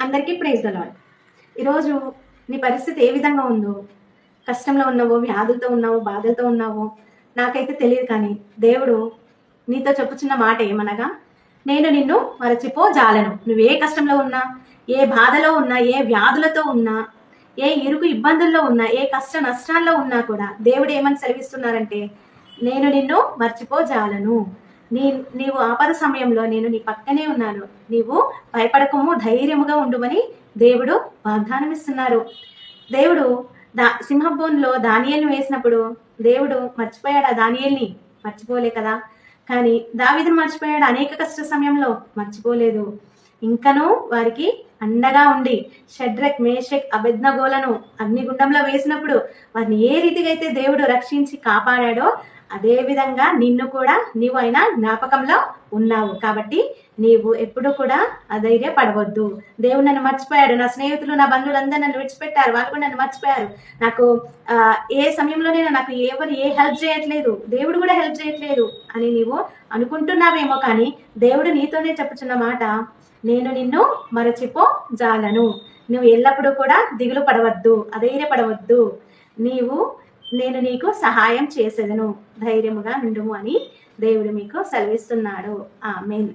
అందరికీ praise the Lord ఈరోజు నీ పరిస్థితి ఏ విధంగా ఉందో కష్టంలో ఉన్నావో వ్యాధులతో ఉన్నావో బాధలతో ఉన్నావో నాకైతే తెలియదు కానీ దేవుడు నీతో చెప్పుచున్న మాట ఏమనగా నేను నిన్ను మరచిపో జాలను నువ్వు ఏ కష్టంలో ఉన్నా ఏ బాధలో ఉన్నా ఏ వ్యాధులతో ఉన్నా ఏ ఇరుకు ఇబ్బందుల్లో ఉన్నా ఏ కష్ట నష్టాల్లో ఉన్నా కూడా దేవుడు ఏమని సెలవిస్తున్నారంటే నేను నిన్ను మర్చిపోజాలను. నీ నీవు ఆపద సమయంలో నేను నీ పక్కనే ఉన్నాను. నీవు భయపడకము ధైర్యముగా ఉండుమని దేవుడు వాగ్దానం ఇస్తున్నారు దేవుడు దా సింహబోన్లో దానియల్ని వేసినప్పుడు దేవుడు మర్చిపోయాడు ఆ దానియల్ని. మర్చిపోలే కదా. కానీ దావీదును మర్చిపోయాడు అనేక కష్ట సమయంలో మర్చిపోలేదు. ఇంకనూ వారికి అండగా ఉండి షడ్రక్ మేషక్ అభిజ్ఞగోలను అగ్నిగుండంలో వేసినప్పుడు వారిని ఏ రీతిగా అయితే దేవుడు రక్షించి కాపాడాడో అదేవిధంగా నిన్ను కూడా నీవు అయినా జ్ఞాపకంలో ఉన్నావు కాబట్టి నీవు ఎప్పుడు కూడా అధైర్యపడవద్దు. దేవుడు నన్ను మర్చిపోయాడు. నా స్నేహితులు నా బంధువులందరూ నన్ను విడిచిపెట్టారు. వాళ్ళు కూడా నన్ను మర్చిపోయారు. నాకు ఏ సమయంలోనైనా నాకు ఎవరు ఏ హెల్ప్ చేయట్లేదు. దేవుడు కూడా హెల్ప్ చేయట్లేదు అని నీవు అనుకుంటున్నావేమో కానీ దేవుడు నీతోనే చెప్పుచున్న మాట నేను నిన్ను మరచిపో జాలను నువ్వు ఎల్లప్పుడూ కూడా దిగులు పడవద్దు అధైర్య పడవద్దు నీవు నేను నీకు సహాయం చేసేదను. ధైర్యముగా నుండుము అని దేవుడు మీకు సెలవిస్తున్నాడు. ఆమెన్.